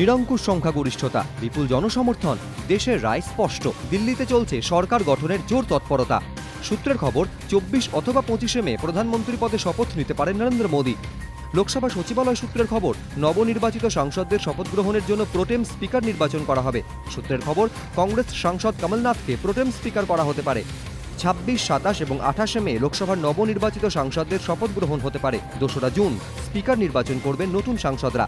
নিরঙ্কুশ সংখ্যাগরিষ্ঠতা, বিপুল জনসমর্থন, দেশের রায় স্পষ্ট। দিল্লিতে চলছে সরকার গঠনের জোর তৎপরতা। সূত্রের খবর, চব্বিশ অথবা পঁচিশে মে প্রধানমন্ত্রী পদে শপথ নিতে পারেন নরেন্দ্র মোদী। লোকসভা সচিবালয় সূত্রের খবর, নবনির্বাচিত সাংসদদের শপথ গ্রহণের জন্য প্রোটেম স্পিকার নির্বাচন করা হবে। সূত্রের খবর, কংগ্রেস সাংসদ কমলনাথকে প্রোটেম স্পিকার করা হতে পারে। ছাব্বিশ, সাতাশ এবং আঠাশে মে লোকসভার নবনির্বাচিত সাংসদদের শপথ গ্রহণ হতে পারে। দোসরা জুন, স্পিকার নির্বাচন করবেন নতুন সাংসদরা।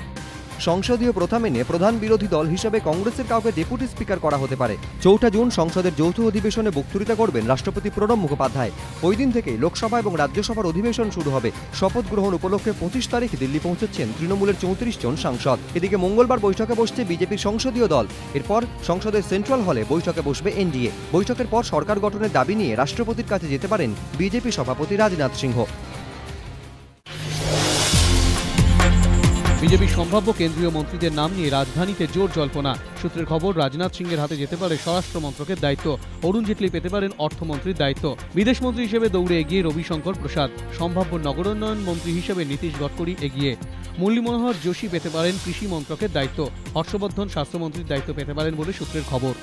সংসদীয় প্রথা মেনে প্রধান বিরোধী দল হিসেবে কংগ্রেসের কাউকে ডেপুটি স্পিকার করা হতে পারে। চৌঠা জুন সংসদের যৌথ অধিবেশনে বক্তৃতা করবেন রাষ্ট্রপতি প্রণব মুখোপাধ্যায়। ওই দিন থেকে লোকসভা এবং রাজ্যসভার অধিবেশন শুরু হবে। শপথ গ্রহণ উপলক্ষে পঁচিশ তারিখ দিল্লি পৌঁছচ্ছেন তৃণমূলের চৌত্রিশ জন সাংসদ। এদিকে মঙ্গলবার বৈঠকে বসছে বিজেপির সংসদীয় দল। এরপর সংসদের সেন্ট্রাল হলে বৈঠকে বসবে এনডিএ। বৈঠকের পর সরকার গঠনের দাবি নিয়ে রাষ্ট্রপতির কাছে যেতে পারেন বিজেপি সভাপতি রাজনাথ সিংহ। বিজেপির সম্ভাব্য কেন্দ্রীয় মন্ত্রীদের নাম নিয়ে রাজধানীতে জোর জল্পনা। সূত্রের খবর, রাজনাথ সিংয়ের হাতে যেতে পারে স্বরাষ্ট্র মন্ত্রকের দায়িত্ব। অরুণ জেটলি পেতে পারেন অর্থমন্ত্রীর দায়িত্ব। বিদেশমন্ত্রী হিসেবে দৌড়ে এগিয়ে রবিশঙ্কর প্রসাদ। সম্ভাব্য নগরোন্নয়ন মন্ত্রী হিসেবে নীতিশ গডকরি এগিয়ে। মুরলী মনোহর যোশী পেতে পারেন কৃষি মন্ত্রকের দায়িত্ব। হর্ষবর্ধন স্বাস্থ্যমন্ত্রীর দায়িত্ব পেতে পারেন বলে সূত্রের খবর।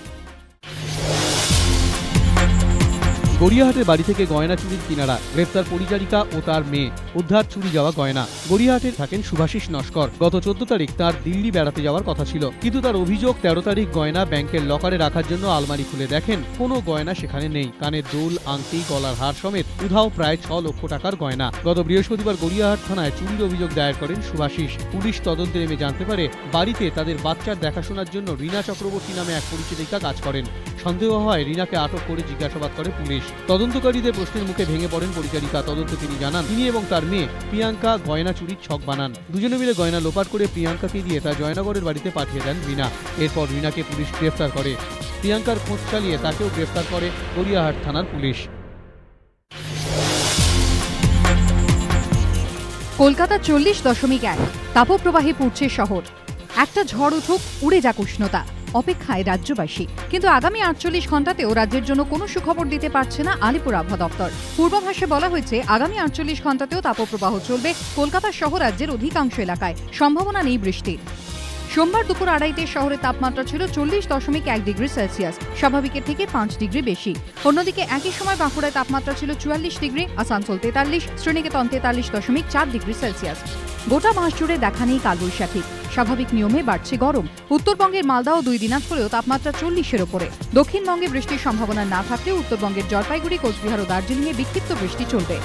গড়িয়াহাটের বাড়ি থেকে গয়না চুরির কিনারা, গ্রেপ্তার পরিচারিকা ও তার মেয়ে। উদ্ধার চুরি যাওয়া গয়না। গড়িয়াহাটে থাকেন শুভাশিস নস্কর। গত চোদ্দ তারিখ তার দিল্লি বেড়াতে যাওয়ার কথা ছিল। কিন্তু তার অভিযোগ, তেরো তারিখ গয়না ব্যাংকের লকারে রাখার জন্য আলমারি খুলে দেখেন, কোনো গয়না সেখানে নেই। কানের দোল, আংটি, গলার হার সমেত উধাও প্রায় ছ লক্ষ টাকার গয়না। গত বৃহস্পতিবার গড়িয়াহাট থানায় চুরির অভিযোগ দায়ের করেন শুভাশিস পুলিশ তদন্তে নেমে জানতে পারে, বাড়িতে তাদের বাচ্চার দেখাশোনার জন্য রীনা চক্রবর্তী নামে এক পরিচারিকা কাজ করেন। সন্দেহ হয় রিনাকে আটক করে জিজ্ঞাসাবাদ করে পুলিশ। তদন্তকারীদের প্রশ্নের মুখে ভেঙে পড়েন পরিচারিকা। তদন্তে তিনি জানান, তিনি এবং তার মেয়ে প্রিয়াঙ্কা গয়না চুরির ছক বানান। দুজনে মিলে গয়না লোপাট করে প্রিয়াঙ্কাকে দিয়ে তা জয়নগরের বাড়িতে পাঠিয়ে দেন রিনা। এরপর রিনাকে পুলিশ গ্রেফতার করে। প্রিয়াঙ্কার খোঁজ চালিয়ে তাকেও গ্রেফতার করে গড়িয়াহাট থানার পুলিশ। কলকাতা চল্লিশ দশমিক এক, তাপপ্রবাহে পুড়ছে শহর। একটা ঝড় উঠুক, উড়ে যাক উষ্ণতা। অপেক্ষায় রাজ্যবাসী। কিন্তু আগামী আটচল্লিশ ঘন্টাতেও রাজ্যের জন্য কোনো সুখবর দিতে পারছে না আলিপুর আবহাওয়া দপ্তর। পূর্বাভাসে বলা হয়েছে, আগামী আটচল্লিশ ঘন্টাতেও তাপপ্রবাহ চলবে কলকাতা সহ রাজ্যের অধিকাংশ এলাকায়। সম্ভাবনা নেই বৃষ্টির। সোমবার দুপুর আড়াইটে শহরের তাপমাত্রা ছিল চল্লিশ দশমিক এক ডিগ্রি সেলসিয়াস। স্বাভাবিকের থেকে পাঁচ ডিগ্রি বেশি। অন্যদিকে একই সময় বাঁকুড়ায় তাপমাত্রা ছিল চুয়াল্লিশ ডিগ্রি, আসানসোল তেতাল্লিশ, শ্রেণীকেতন তেতাল্লিশ দশমিক চার ডিগ্রি সেলসিয়াস। গোটা মাস জুড়ে দেখা নেই কালবৈশাখী। স্বাভাবিক নিয়মে বাড়ছে গরম। উত্তরবঙ্গের মালদাও দুই দুই দিনাজপুরেও তাপমাত্রা চল্লিশের ওপরে। দক্ষিণবঙ্গে বৃষ্টির সম্ভাবনা না থাকলেও উত্তরবঙ্গের জলপাইগুড়ি, কোচবিহার ও দার্জিলিংয়ে বিক্ষিপ্ত বৃষ্টি চলবে।